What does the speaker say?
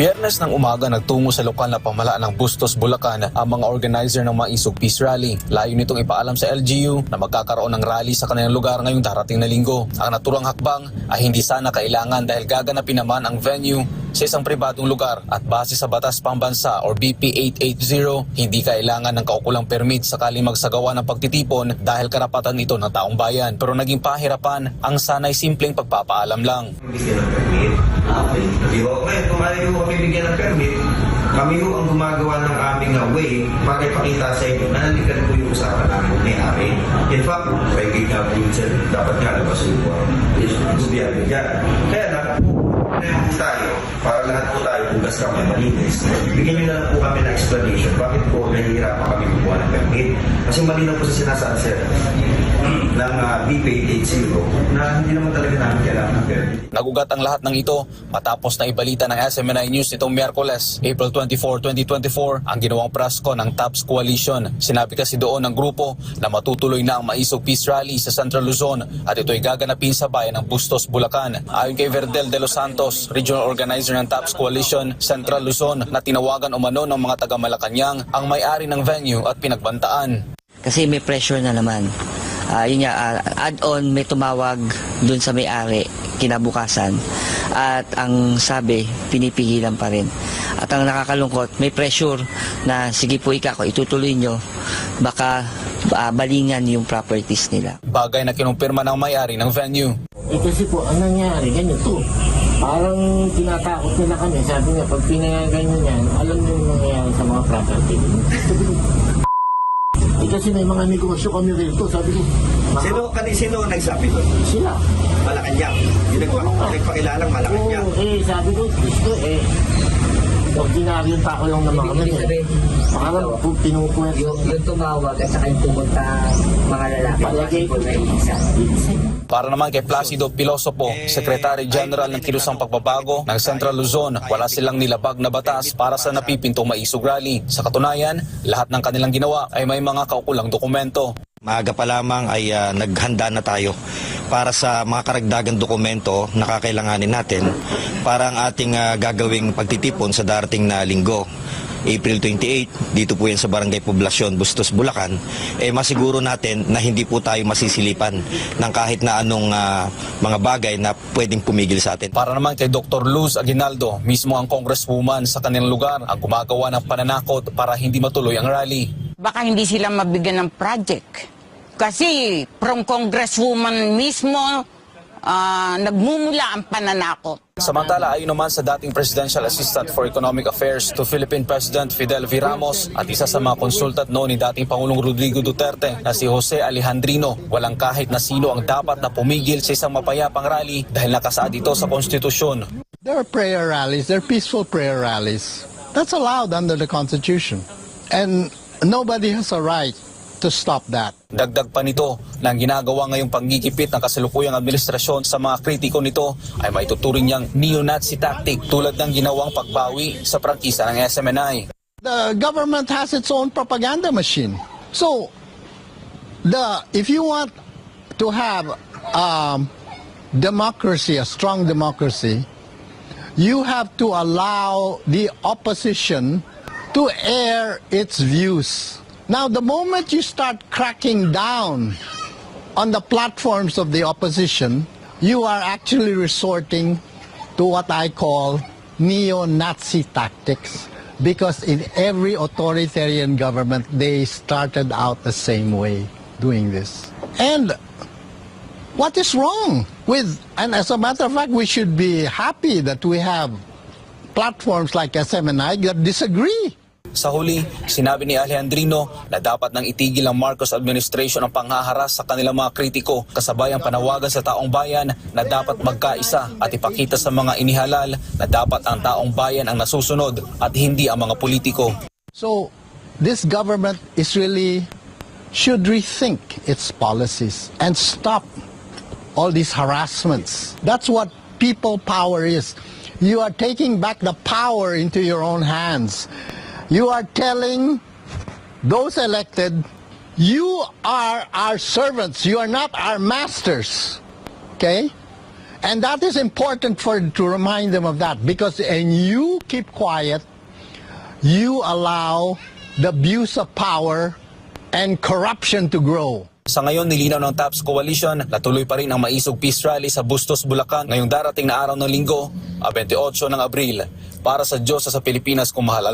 Biyernes ng umaga nagtungo sa lokal na pamalaan ng Bustos, Bulacan ang mga organizer ng Maisog Peace Rally. Layo nitong ipaalam sa LGU na magkakaroon ng rally sa kanilang lugar ngayong darating na linggo. Ang naturang hakbang ay hindi sana kailangan dahil gaganapin naman ang venue sa isang pribadong lugar at base sa Batas Pambansa or BP 880, hindi kailangan ng kaukulang permit sakaling magsagawa ng pagtitipon dahil karapatan ito ng taong bayan. Pero naging pahirapan ang sanay simpleng pagpapaalam lang. ng permit. Okay. Di ba? Ngayon, kung ayaw ko kami bigyan ng permit, kami ho ang gumagawa ng aming uh, way para ipakita sa inyo na nalikan po yung usapan namin may ari. In fact, may nga po yun sir, dapat nga labas yung uh, gobyerno dyan. Kaya na, po tayo, para lahat po tayo tugas kami malinis. Bigyan nyo na lang po kami ng explanation bakit po nahihirapan kami kumuha ng permit. Kasi malinaw po sa sinasaan sir ng uh, BP 880 na hindi naman talaga namin kailangan ng permit. Nagugat ang lahat ng ito matapos na ibalita ng SMNI News nitong Miyerkules, April 24, 2024, ang ginawang prasko ng TAPS Coalition. Sinabi kasi doon ng grupo na matutuloy na ang Maisog Peace Rally sa Central Luzon at ito'y gaganapin sa bayan ng Bustos, Bulacan. Ayon kay Verdel de los Santos, Regional Organizer ng TAPS Coalition, Central Luzon, na tinawagan umano ng mga taga Malacanang ang may-ari ng venue at pinagbantaan. Kasi may pressure na naman. Ah, yun nga, ah, add-on may tumawag dun sa may-ari kinabukasan. At ang sabi, pinipigilan pa rin. At ang nakakalungkot, may pressure na sige po ika ko, itutuloy nyo. Baka ah, balingan yung properties nila. Bagay na kinumpirma ng may-ari ng venue. Eh kasi po, ang nangyari, ganito. Parang tinatakot nila kami. Sabi nga, pag pinayagan nyo yan, alam nyo yung nangyayari sa mga property. Kasi may mga negosyo kami rito. Sabi ko, "Maka- Sino, kani, sino ang nagsabi doon? sila. Malacanang. Yung nagpa, nagpakilalang Malacanang. Oo, eh, sabi ko, gusto eh, ordinaryong tao lang naman kami. Eh. Parang po pinupuwet. yung, yung tumawag at saka yung pumunta mga lalaki Palagay possible na isa. Para naman kay Placido Pilosopo, Secretary General ng Kilusang Pagbabago ng Central Luzon, wala silang nilabag na batas para sa napipintong maisog rally. Sa katunayan, lahat ng kanilang ginawa ay may mga kaukulang dokumento. Maaga pa lamang ay ah, naghanda na tayo para sa mga karagdagang dokumento na kakailanganin natin para ang ating ah, gagawing pagtitipon sa darating na linggo. April 28, dito po yan sa Barangay Poblasyon, Bustos, Bulacan, eh masiguro natin na hindi po tayo masisilipan ng kahit na anong ah, mga bagay na pwedeng pumigil sa atin. Para naman kay Dr. Luz Aguinaldo, mismo ang congresswoman sa kanilang lugar, ang gumagawa ng pananakot para hindi matuloy ang rally. baka hindi sila mabigyan ng project. Kasi from congresswoman mismo, ah, nagmumula ang pananakot. Samantala, ayon naman sa dating Presidential Assistant for Economic Affairs to Philippine President Fidel V. Ramos at isa sa mga konsultat noon ni dating Pangulong Rodrigo Duterte na si Jose Alejandrino, walang kahit na sino ang dapat na pumigil sa isang mapayapang rally dahil nakasaad ito sa konstitusyon. There are prayer rallies, there are peaceful prayer rallies. That's allowed under the Constitution. And nobody has a right to stop that. Dagdag pa nito na ang ginagawa ngayong panggigipit ng kasalukuyang administrasyon sa mga kritiko nito ay maituturing niyang neo-Nazi tactic tulad ng ginawang pagbawi sa prangkisa ng SMNI. The government has its own propaganda machine. So, the if you want to have um, democracy, a strong democracy, you have to allow the opposition to air its views. Now, the moment you start cracking down on the platforms of the opposition, you are actually resorting to what I call neo-Nazi tactics. Because in every authoritarian government, they started out the same way doing this. And what is wrong with, and as a matter of fact, we should be happy that we have platforms like SMNI that disagree. Sa huli, sinabi ni Alejandrino na dapat nang itigil ang Marcos administration ang panghaharas sa kanilang mga kritiko kasabay ang panawagan sa taong bayan na dapat magkaisa at ipakita sa mga inihalal na dapat ang taong bayan ang nasusunod at hindi ang mga politiko. So, this government is really should rethink its policies and stop all these harassments. That's what people power is. You are taking back the power into your own hands. You are telling those elected, you are our servants, you are not our masters. Okay? And that is important for to remind them of that because and you keep quiet, you allow the abuse of power and corruption to grow. Sa ngayon, nilinaw ng TAPS Coalition na tuloy pa rin ang maisog peace rally sa Bustos, Bulacan ngayong darating na araw ng linggo, a 28 ng Abril. Para sa Diyos sa Pilipinas, kumahal